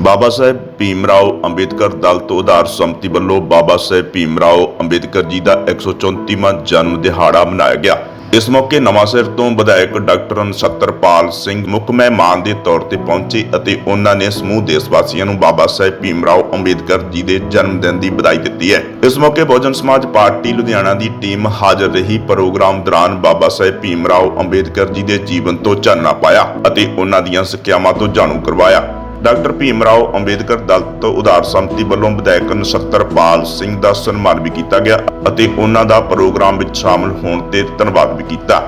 ਬਾਬਾ ਸਾਹਿਬ ਭੀਮ ਰਾਓ ਅੰਬੇਦਕਰ ਦਲ ਤੋਂ ਉਧਾਰ ਸੰਮਤੀ ਵੱਲੋਂ ਬਾਬਾ ਸਾਹਿਬ ਭੀਮ ਰਾਓ ਅੰਬੇਦਕਰ ਜੀ ਦਾ 134ਵਾਂ ਜਨਮ ਦਿਹਾੜਾ ਮਨਾਇਆ ਗਿਆ। ਇਸ ਮੌਕੇ ਨਵਾਂਸ਼ਹਿਰ ਤੋਂ ਵਿਧਾਇਕ ਡਾਕਟਰ ਨਛੱਤਰਪਾਲ ਸਿੰਘ ਮੁੱਖ ਮਹਿਮਾਨ ਦੇ ਤੌਰ ਤੇ ਪਹੁੰਚੇ ਅਤੇ ਉਹਨਾਂ ਨੇ ਸਮੂਹ ਦੇਸ਼ ਵਾਸੀਆਂ ਨੂੰ ਬਾਬਾ ਸਾਹਿਬ ਭੀਮ ਰਾਓ ਅੰਬੇਦਕਰ ਜੀ ਦੇ ਜਨਮ ਦਿਨ ਦੀ ਵਧਾਈ ਦਿੱਤੀ ਹੈ। ਇਸ ਮੌਕੇ ਬਹੁਜਨ ਸਮਾਜ ਪਾਰਟੀ ਲੁਧਿਆਣਾ ਦੀ ਟੀਮ ਹਾਜ਼ਰ ਰਹੀ। ਪ੍ਰੋਗਰਾਮ ਦੌਰਾਨ ਬਾਬਾ ਸਾਹਿਬ ਭੀਮ ਰਾਓ ਅੰਬੇਦਕਰ ਜੀ ਦੇ ਜੀਵਨ ਤੋਂ ਚਾਨਣਾ ਪਾਇਆ ਅਤੇ ਉਹਨਾਂ ਦੀਆਂ ਸਿੱਖਿਆਵਾਂ ਤੋਂ ਜਾਣੂ ਕਰਵਾਇਆ। ਡਾਕਟਰ ਭੀਮ ਰਾਓ ਅੰਬੇਦਕਰ ਦਲ ਉਧਾਰ ਸੰਮਤੀ ਵੱਲੋਂ ਵਿਧਾਇਕ ਨਛੱਤਰਪਾਲ ਸਿੰਘ ਦਾ ਸਨਮਾਨ ਵੀ ਕੀਤਾ ਗਿਆ ਅਤੇ ਉਹਨਾਂ ਦਾ ਪ੍ਰੋਗਰਾਮ ਵਿੱਚ ਸ਼ਾਮਲ ਹੋਣ ਤੇ ਧੰਨਵਾਦ ਵੀ ਕੀਤਾ।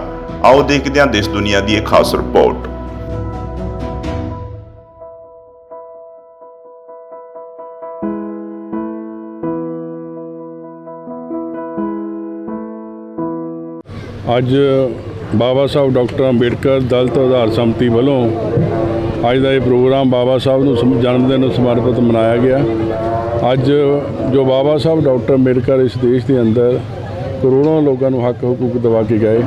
ਆਓ ਦੇਖਦੇ ਹਾਂ ਦੇਸ਼ ਦੁਨੀਆ ਦੀ ਇੱਕ ਖਾਸ ਰਿਪੋਰਟ। ਅੱਜ ਬਾਬਾ ਸਾਹਿਬ ਡਾਕਟਰ ਅੰਬੇਡਕਰ ਦਲਤ ਉਧਾਰ ਸੰਮਤੀ ਵੱਲੋਂ ਅੱਜ ਦਾ ਇਹ ਪ੍ਰੋਗਰਾਮ ਬਾਬਾ ਸਾਹਿਬ ਨੂੰ ਸਮ- ਜਨਮ ਦਿਨ ਨੂੰ ਸਮਰਪਿਤ ਮਨਾਇਆ ਗਿਆ। ਅੱਜ ਜੋ ਬਾਬਾ ਸਾਹਿਬ, ਡਾਕਟਰ ਅੰਬੇਡਕਰ ਇਸ ਦੇਸ਼ ਦੇ ਅੰਦਰ ਕਰੋੜਾਂ ਲੋਕਾਂ ਨੂੰ ਹੱਕ ਹਕੂਕ ਦਵਾ ਕੇ ਗਏ।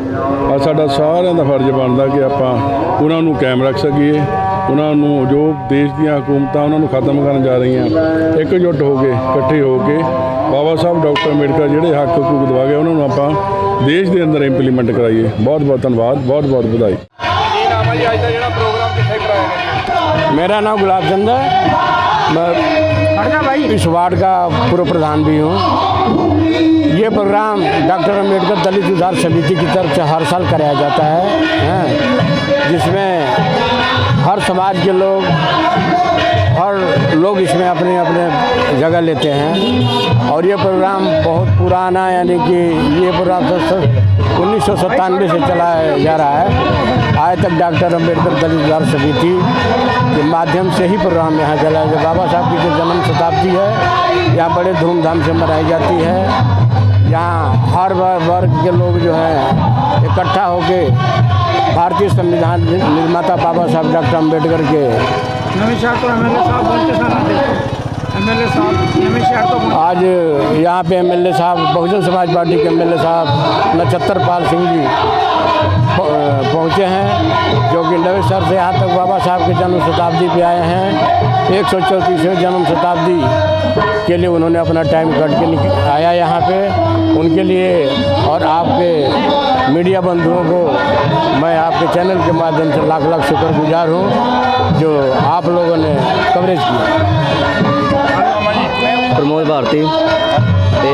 ਆ ਸਾਡਾ ਸਾਰਿਆਂ ਦਾ ਫਰਜ਼ ਬਣਦਾ ਕਿ ਆਪਾਂ ਉਹਨਾਂ ਨੂੰ ਕਾਇਮ ਰੱਖ ਸਕੀਏ। ਉਹਨਾਂ ਨੂੰ ਜੋ ਦੇਸ਼ ਦੀਆਂ ਹਕੂਮਤਾਂ ਉਹਨਾਂ ਨੂੰ ਖਤਮ ਕਰਨ ਜਾ ਰਹੀਆਂ, ਇਕਜੁੱਟ ਹੋ ਕੇ, ਇਕੱਠੇ ਹੋ ਕੇ ਬਾਬਾ ਸਾਹਿਬ, ਡਾਕਟਰ ਅੰਬੇਡਕਰ ਜਿਹੜੇ ਹੱਕ ਹਕੂਕ ਦਿਵਾ ਗਏ, ਉਹਨਾਂ ਨੂੰ ਆਪਾਂ ਦੇਸ਼ ਦੇ ਅੰਦਰ ਇੰਪਲੀਮੈਂਟ ਕਰਾਈਏ। ਬਹੁਤ ਬਹੁਤ ਧੰਨਵਾਦ ਬਹੁਤ ਬਹੁਤ ਵਧਾਈ। ਕੀ ਨਾਮ ਹੈ ਜੀ? ਅੱਜ ਦਾ ਜਿਹੜਾ ਪ੍ਰੋਗਰਾਮ ਕਿੱਥੇ ਕਰਾਇਆ? मेरा नाम गुलाब चंद है। मैं भाई। इस वार्ड का पूर्व प्रधान भी हूँ। ये प्रोग्राम डॉक्टर अंबेडकर दलित सुधार समिति की तरफ़ से हर साल कराया जाता है हैं, जिसमें हर समाज के लोग हर लोग इसमें अपने अपने जगह लेते हैं। और ये प्रोग्राम बहुत पुराना यानी कि ये प्रोग्राम उन्नीस सौ सत्तानवे से चलाया जा रहा है। आज तक डॉक्टर अंबेडकर दलित समिति के माध्यम से ही प्रोग्राम यहाँ चलाया जाता बाबा साहब की जो जन्म शताब्दी है यहाँ बड़े धूमधाम से मनाई जाती है। यहाँ हर वर्ग के लोग जो हैं इकट्ठा होके भारतीय संविधान निर्माता बाबा साहब डॉक्टर अंबेडकर के आज यहाँ पे एमएलए साहब बहुजन समाज पार्टी के एमएलए साहब नक्षत्र पाल सिंह जी। पहुँचे हैं जो कि नवे शहर से यहाँ तक बाबा साहब के जन्म शताब्दी पे आए हैं एक सौ चौंतीसवें जन्म शताब्दी के लिए उन्होंने अपना टाइम कट के निक- आया यहाँ पे उनके लिए और आपके मीडिया बंधुओं को मैं आपके चैनल के माध्यम से लाख लाख शुक्रगुजार हूँ जो आप लोगों ने कवरेज किया ਪ੍ਰਮੋਦ ਭਾਰਤੀ ਤੇ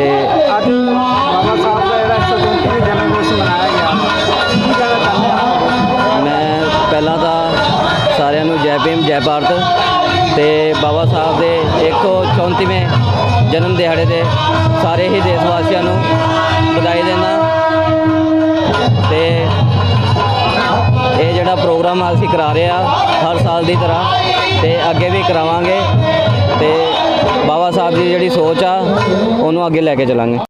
ਅੱਜ ਬਾਬਾ ਸਾਹਿਬ ਦਾ ਜਿਹੜਾ 134ਵਾਂ ਜਨਮ ਭਾਰਤ ਤੇ ਬਾਬਾ ਸਾਹਿਬ ਦੇ 134ਵੇਂ ਜਨਮ ਦਿਹਾੜੇ ਤੇ ਸਾਰੇ ਹੀ ਦੇਸ਼ ਵਾਸੀਆਂ ਨੂੰ ਵਧਾਈ ਦੇਣਾ ਤੇ ਇਹ ਜਿਹੜਾ ਪ੍ਰੋਗਰਾਮ ਅਸੀਂ ਕਰਾ ਰਹੇ ਆ ਹਰ ਸਾਲ ਦੀ ਤਰ੍ਹਾਂ ਤੇ ਅੱਗੇ ਵੀ ਕਰਾਵਾਂਗੇ ਤੇ ਬਾਬਾ ਸਾਹਿਬ ਦੀ ਜਿਹੜੀ ਸੋਚ ਆ, ਉਹਨੂੰ ਅੱਗੇ ਲੈ ਕੇ ਚੱਲਾਂਗੇ।